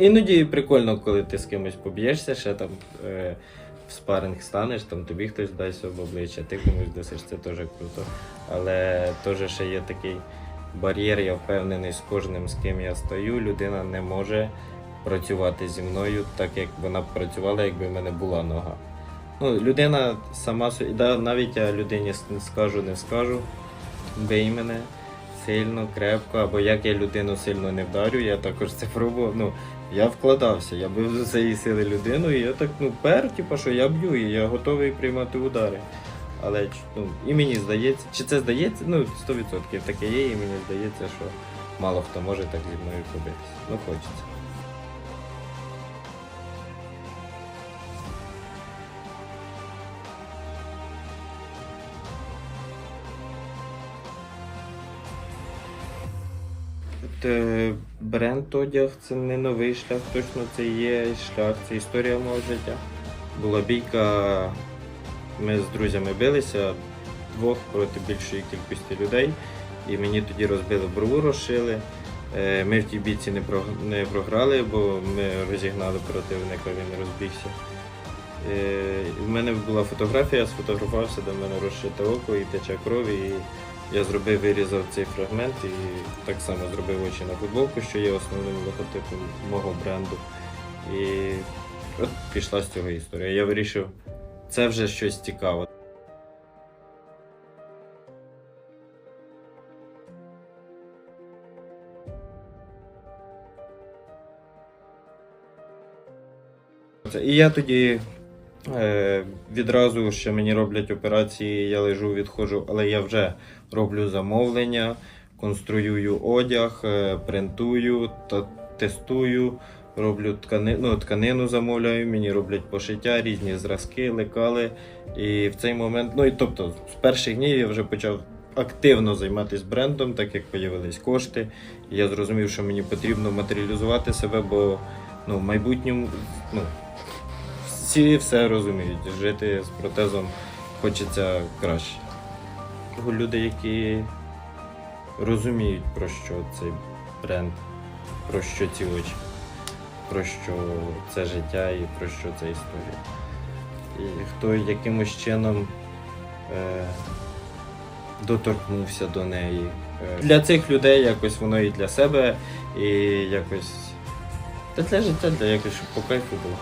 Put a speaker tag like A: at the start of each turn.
A: Іноді прикольно, коли ти з кимось поб'єшся, ще там е, в спаринг станеш, там тобі хтось дасть об обличчя, ти комусь досиш, це теж круто. Але теж ще є такий бар'єр, я впевнений, з кожним, з ким я стою, людина не може працювати зі мною так, як вона б працювала, якби в мене була нога. Ну, людина сама навіть я людині скажу, не скажу, бий мене сильно, крепко, або як я людину сильно не вдарю, я також це пробував. Ну, я вкладався, я бив з усієї сили людину, і я так ну, пер, типу, що я б'ю, і я готовий приймати удари. Але ну, і мені здається, чи це здається, ну 100% таке є, і мені здається, що мало хто може так зі мною побитися. Ну, хочеться. Бренд одяг це не новий шлях, точно це є шлях, це історія мого життя. Була бійка, ми з друзями билися двох проти більшої кількості людей. І мені тоді розбили брову, розшили. Е, Ми в тій бійці не, програли, бо ми розігнали противника, він розбігся. Е, і В мене була фотографія, я сфотографувався, в мене розшите око і тече кров. І я зробив, вирізав цей фрагмент і так само зробив очі на футболку, що є основним логотипом мого бренду. І от пішла з цього історія. Я вирішив, це вже щось цікаве. І я тоді відразу, що мені роблять операції, я лежу, відходжу, але я вже роблю замовлення, конструюю одяг, е, принтую тестую, роблю ткани, ну, тканину замовляю, мені роблять пошиття, різні зразки, лекали. І в цей момент, ну і тобто, з перших днів я вже почав активно займатися брендом, так як з'явились кошти. Я зрозумів, що мені потрібно матеріалізувати себе, бо ну, в майбутньому ну, всі все розуміють. Жити з протезом хочеться краще. Люди, які розуміють, про що цей бренд, про що ці очі, про що це життя і про що ця історія. І хто якимось чином е, доторкнувся до неї. Е, для цих людей якось воно і для себе, і якось. Та для життя, для якось, щоб по кайфу було.